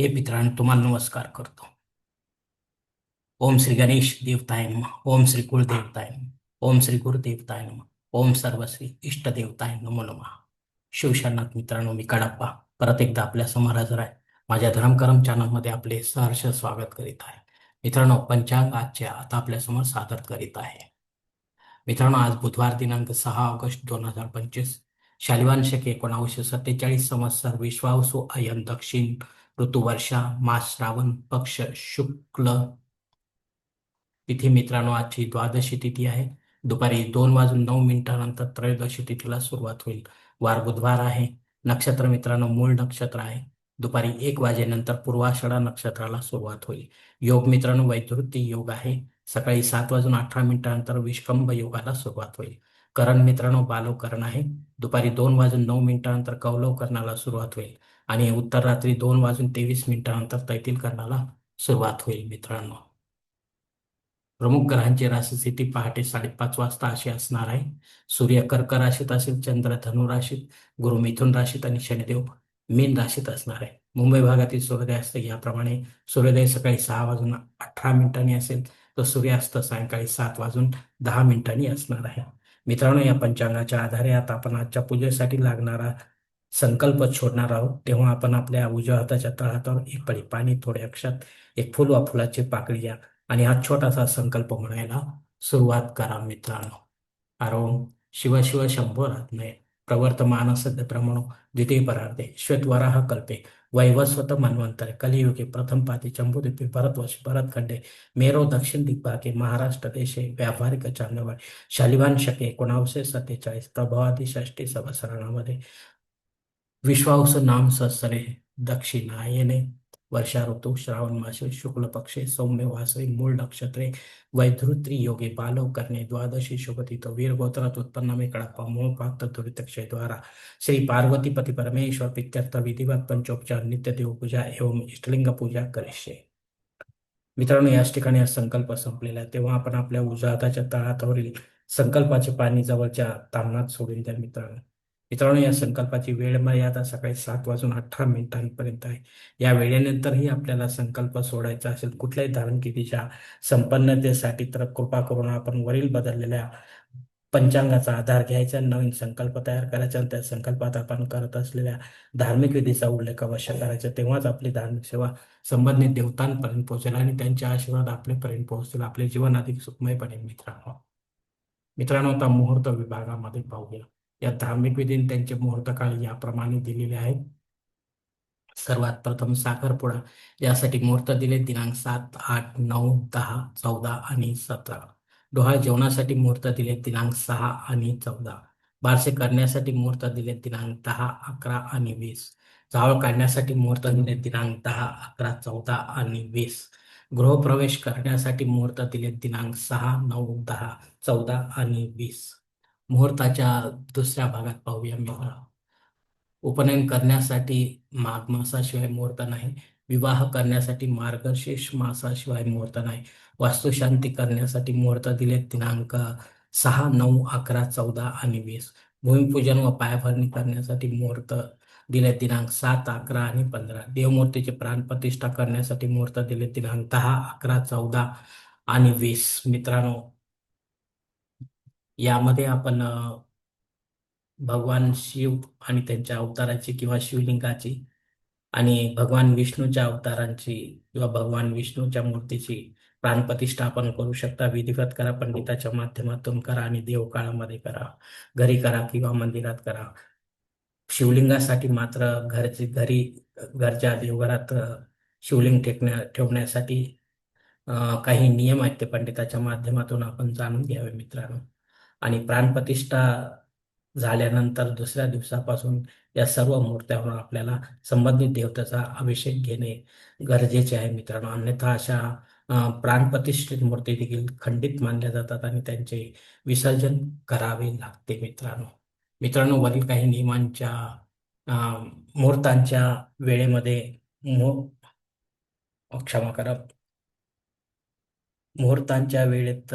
हे मित्रांनो तुम्हाला नमस्कार करतो. ओम श्री गणेश देवताय नम ओम श्री कुलदेवताय नम ओम श्री गुरुदेवताय नम ओम सर्वश्री इष्टदेवताय नमो नमः. शिवशरणात मित्रांनो मी कडाप्पा. परत एकदा आपल्यासमोर हजर आहे. माझ्या धर्मकरम चॅनलमध्ये आपले सहर्ष स्वागत करीत आहे. मित्रांनो पंचांग आजच्या आता आपल्यासमोर सादर करीत आहे. मित्रांनो आज बुधवार दिनांक सहा ऑगस्ट दोन हजार पंचवीस. शालिवान शके एकोणावीसशे सत्तेचाळीस संवत्सर विश्वावसु अयन दक्षिण ऋतू वर्षा मास श्रावण पक्ष शुक्ल तिथी मित्रांनो आजची द्वादशी तिथी आहे. दुपारी दोन वाजून नऊ मिनिटानंतर त्रयोदशी तिथीला सुरुवात होईल. वार बुधवार आहे. नक्षत्र मित्रांनो मूळ नक्षत्र आहे. दुपारी एक वाजेनंतर पूर्वाषाढा नक्षत्राला सुरुवात होईल. योग मित्रांनो वैधृती योग आहे. सकाळी सात वाजून अठरा मिनिटानंतर विष्कंभ योगाला सुरुवात होईल. करण मित्रांनो बालव करण आहे. दुपारी दोन वाजून नऊ मिनिटानंतर कौलव करणाला सुरुवात होईल आणि उत्तर रात्री दोन वाजून तेवीस मिनिटानंतर तैतील करणाला सुरुवात होईल मित्रांनो. प्रमुख ग्रहांची राशी स्थिती पहाटे साडेपाच वाजता अशी असणार आहे. सूर्य कर्क राशीत असेल चंद्र धनु राशीत गुरु मिथुन राशीत आणि शनिदेव मीन राशीत असणार आहे. मुंबई भागातील सूर्योदयास्त याप्रमाणे सूर्योदय सकाळी सहा वाजून अठरा मिनिटांनी असेल तर सूर्यास्त सायंकाळी सात वाजून दहा मिनिटांनी असणार आहे. मित्रांनो या पंचांगाच्या आधारे आता आपण आजच्या पूजेसाठी लागणारा संकल्प छोडणार आहोत. तेव्हा आपण आपल्या उजव्या हाताच्या तळहातावर एक पळी पाणी थोडे अक्षात एक फुल वा फुलाची पाकळी घ्या आणि हा छोटासा संकल्प म्हणायला सुरुवात करा मित्रांनो. आरोम शिव शिव शंभो आत्मे प्रवर्तमान सद्य ब्रह्मणो द्वितीय परार्धे श्वेतवराह कल्पे वैवस्वत मन्वंतरे के प्रथम पाती चंबुद्वीपे भरतवर्ष भरतखंडे मेरो दक्षिण दिग्भागे महाराष्ट्र देशे व्यावहारिक चांदवड शालिवान शके एकोणावीसशे सत्तेचाळीस प्रभावादी षष्टी संवत्सरामध्ये विश्वावस नाम सत्सरे दक्षिणायने वर्षा ऋतू श्रावण मासे शुक्ल पक्षे सौम्य वासरे मूळ नक्षत्रे वैधृत्री योगे बालव करणे द्वादशी शुभतीत वीर गोत्रात उत्पन्न मे कडापा मूळ प्राप्त दुरितक्षय द्वारा. श्री पार्वती पती परमेश्वर पित्यर्थ विधिवत पंचोपचार नित्य देवपूजा एवं इष्टलिंग पूजा करिष्ये मित्रांनो याच ठिकाणी हा संकल्प संपलेला आहे. तेव्हा आपण आपल्या उजाताच्या तळातवरील संकल्पाचे पाणी जवळच्या तामणात सोडून द्या मित्रांनो. मित्रांनो या संकल्पाची वेळ मर्यादा सकाळी सात वाजून अठरा मिनिटांपर्यंत आहे. या वेळेनंतरही आपल्याला संकल्प सोडायचा असेल कुठल्याही धारणकितीच्या संपन्नतेसाठी तर कृपा करून आपण वरील बदललेल्या पंचांगाचा आधार घ्यायचा नवीन संकल्प तयार करायचा आणि त्या संकल्पात आपण करत असलेल्या धार्मिक विधीचा उल्लेख अवश्य करायचा. तेव्हाच आपली धार्मिक सेवा संबंधित देवतांपर्यंत पोहोचेल आणि त्यांचे आशीर्वाद आपल्यापर्यंत पोहोचतील. आपले जीवन अधिक सुखमय बनेल मित्रांनो. मित्रांनो आता मुहूर्त विभागामध्ये पाहूया. या धार्मिक विधीने त्यांचे मुहूर्त काळ याप्रमाणे दिलेले आहेत. सर्वात प्रथम साखरपुडा यासाठी मुहूर्त दिले दिनांक सात आठ नऊ दहा चौदा आणि सतरा. डोहाळ जेवणासाठी मुहूर्त दिले दिनांक सहा आणि चौदा. बारसे करण्यासाठी मुहूर्त दिले दिनांक दहा अकरा आणि वीस. जावळ काढण्यासाठी मुहूर्त दिले दिनांक दहा अकरा चौदा आणि वीस. गृहप्रवेश करण्यासाठी मुहूर्त दिले दिनांक सहा नऊ दहा चौदा आणि वीस. मुहूर्ताच्या दुसऱ्या भागात पाहूया मित्र उपनयन करण्यासाठी माघ मासाशिवाय मुहूर्त नाही. विवाह करण्यासाठी मार्गशीर्ष मासाशिवाय मुहूर्त नाही. वास्तुशांती करण्यासाठी मुहूर्त दिले दिनांक सहा नऊ अकरा चौदा आणि वीस. भूमिपूजन व पायाभरणी करण्यासाठी मुहूर्त दिले दिनांक सात अकरा आणि पंधरा. देवमूर्तीची प्राणप्रतिष्ठा करण्यासाठी मुहूर्त दिले दिनांक दहा अकरा चौदा आणि वीस. मित्रांनो यामध्ये आपण भगवान शिव आणि त्यांच्या अवताराची किंवा शिवलिंगाची आणि भगवान विष्णूच्या अवतारांची किंवा भगवान विष्णूच्या मूर्तीची प्राणप्रतिष्ठा आपण करू शकता. विधिवत करा पंडिताच्या माध्यमातून करा आणि देवकाळामध्ये करा. घरी करा किंवा मंदिरात करा. शिवलिंगासाठी मात्र घरचे घरी घरच्या देवघरात शिवलिंग टेकण्या ठेवण्यासाठी काही नियम आहेत ते पंडिताच्या माध्यमातून आपण जाणून घ्यावे मित्रांनो. आणि प्राणप्रतिष्ठा झाल्यानंतर दुसऱ्या दिवसापासून या सर्व मूर्त्यावर आपल्याला संबंधित देवतेचा अभिषेक घेणे गरजेचे आहे मित्रांनो. अन्यथा अशा प्राणप्रतिष्ठित मूर्ती देखील खंडित मानल्या जातात आणि त्यांचे विसर्जन करावे लागते मित्रांनो. मित्रांनो वरील काही नियमांच्या मुहूर्तांच्या वेळेमध्ये क्षमा करा. मुहूर्तांच्या वेळेत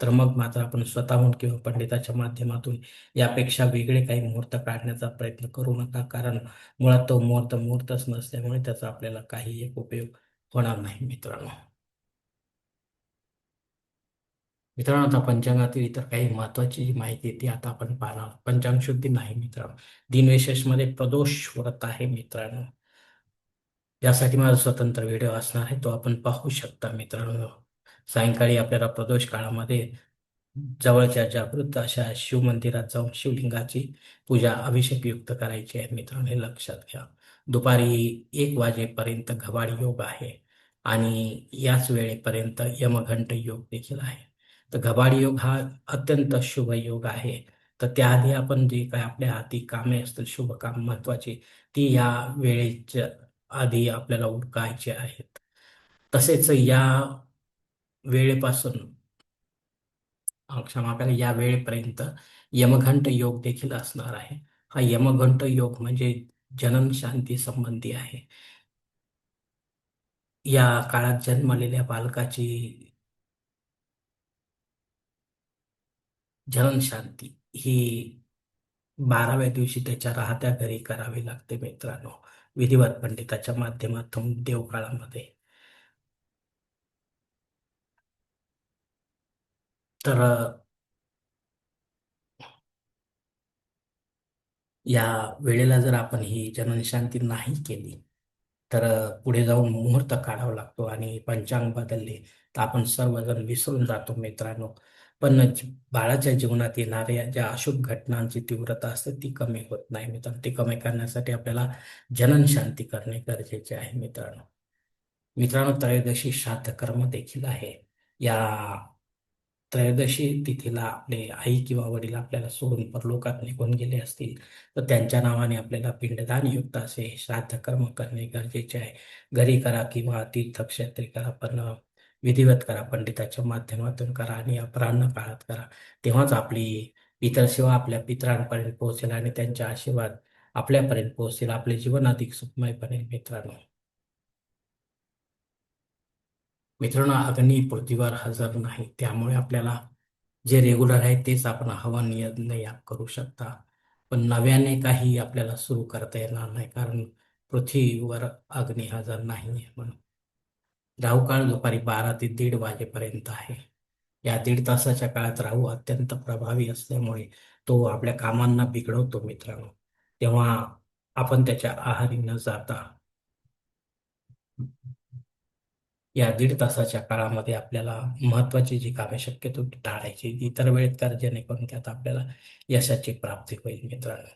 तर मग मात्र आपण स्वतःहून किंवा पंडिताच्या माध्यमातून यापेक्षा वेगळे काही मुहूर्त काढण्याचा प्रयत्न करू नका. कारण मुळात तो मुहूर्त मुहूर्तच नसल्यामुळे त्याचा आपल्याला काही एक उपयोग होणार नाही मित्रांनो. मित्रांनो आता पंचांगातील इतर काही महत्वाची जी माहिती ती आता आपण पाहणार पंचांग शुद्धी नाही मित्रांनो. दिनविशेषमध्ये प्रदोष व्रत आहे मित्रांनो. यासाठी माझा स्वतंत्र व्हिडिओ असणार आहे तो आपण पाहू शकता मित्रांनो. सायंकाळी आपल्याला प्रदोष काळामध्ये जवळच्या जागृत अशा शिवमंदिरात जाऊन शिवलिंगाची पूजा अभिषेक युक्त करायची आहे मित्रांनो हे लक्षात घ्या. दुपारी एक वाजेपर्यंत घबाडी योग आहे आणि याच वेळेपर्यंत यमघंट योग देखील आहे. तर घबाड योग हा अत्यंत शुभ योग आहे. तर त्याआधी आपण जे काय आपल्या हाती कामे असतील शुभ काम महत्वाची ती या वेळेच्या आधी आपल्याला उडकायची आहेत. तसेच या वेळेपासून क्षमा करा या वेळेपर्यंत यमघंट योग देखील असणार आहे. हा यमघंट योग म्हणजे जनन शांती संबंधी आहे. या काळात जन्मलेल्या बालकाची जनन शांती ही बाराव्या दिवशी त्याच्या राहत्या घरी करावी लागते मित्रांनो. विधिवत पंडिताच्या माध्यमातून देवकाळामध्ये. तर या वेळेला जर आपण ही जननशांती नाही केली तर पुढे जाऊन मुहूर्त काढावा लागतो आणि पंचांग बदलले तर आपण सर्वजण विसरून जातो मित्रांनो. पण बाळाच्या जीवनात येणाऱ्या ज्या अशुभ घटनांची तीव्रता असते ती कमी होत नाही मित्रांनो. ती कमी करण्यासाठी आपल्याला जनन शांती करणे गरजेचे आहे मित्रांनो. मित्रांनो त्रयोदशी श्राद्ध कर्म देखील आहे. या त्रयोदशी तिथीला आपले आई किंवा वडील आपल्याला सोडून परलोकात निघून गेले असतील तर त्यांच्या नावाने आपल्याला पिंडदान युक्त असे श्राद्ध कर्म करणे गरजेचे आहे. घरी करा किंवा तीर्थक्षेत्री करा पण विधिवत करा पंडिताच्या माध्यमातून करा आणि अपराह्न काळात करा. तेव्हाच आपली इतर सेवा आपल्या पितरांपर्यंत पोहोचेल आणि त्यांचे आशीर्वाद आपल्यापर्यंत पोहोचेल आपले जीवन अधिक सुखमय बनेल मित्रांनो. मित्रांनो अग्नी पृथ्वीवर हजर नाही. त्यामुळे आपल्याला जे रेग्युलर आहे तेच आपण हवा या करू शकता. पण नव्याने काही आपल्याला सुरू करता येणार नाही कारण पृथ्वीवर अग्नी हजर नाही म्हणून. राहू दुपारी बारा ते दीड वाजेपर्यंत आहे. या दीड तासाच्या काळात राहू अत्यंत प्रभावी असल्यामुळे तो आपल्या कामांना बिघडवतो मित्रांनो. तेव्हा आपण त्याच्या आहारी न जाता या दीड तासाच्या काळामध्ये आपल्याला महत्वाची जी कामे शक्यतो टाळायची इतर वेळेत कर जेणेकरून त्यात आपल्याला यशाची प्राप्ती होईल मित्रांनो.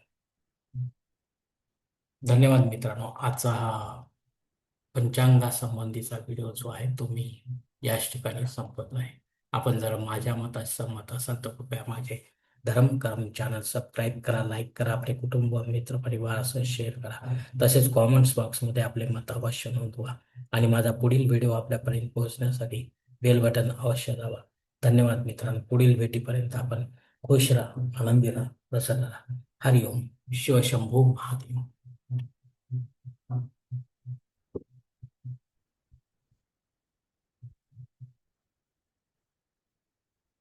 धन्यवाद मित्रांनो. आजचा हा पंचांगा संबंधीचा व्हिडिओ जो आहे तो मी याच ठिकाणी संपत आहे. आपण जर माझ्या मताशी सहमत असाल तर कृपया माझे धर्मकर्म चॅनल सबस्क्राईब करा लाईक करा आपले कुटुंब मित्र परिवारासह शेअर करा. तसेच कॉमेंट्स बॉक्समध्ये आपले मत अवश्य नोंदवा. आणि माझा पुढील व्हिडिओ आपल्यापर्यंत पोहोचण्यासाठी बेल बटन अवश्य दाबा. धन्यवाद मित्रांनो. पुढील भेटीपर्यंत आपण खुश राहा आनंदी राहा प्रसन्न राहा. हरिओम. शिवशंभू महादेव.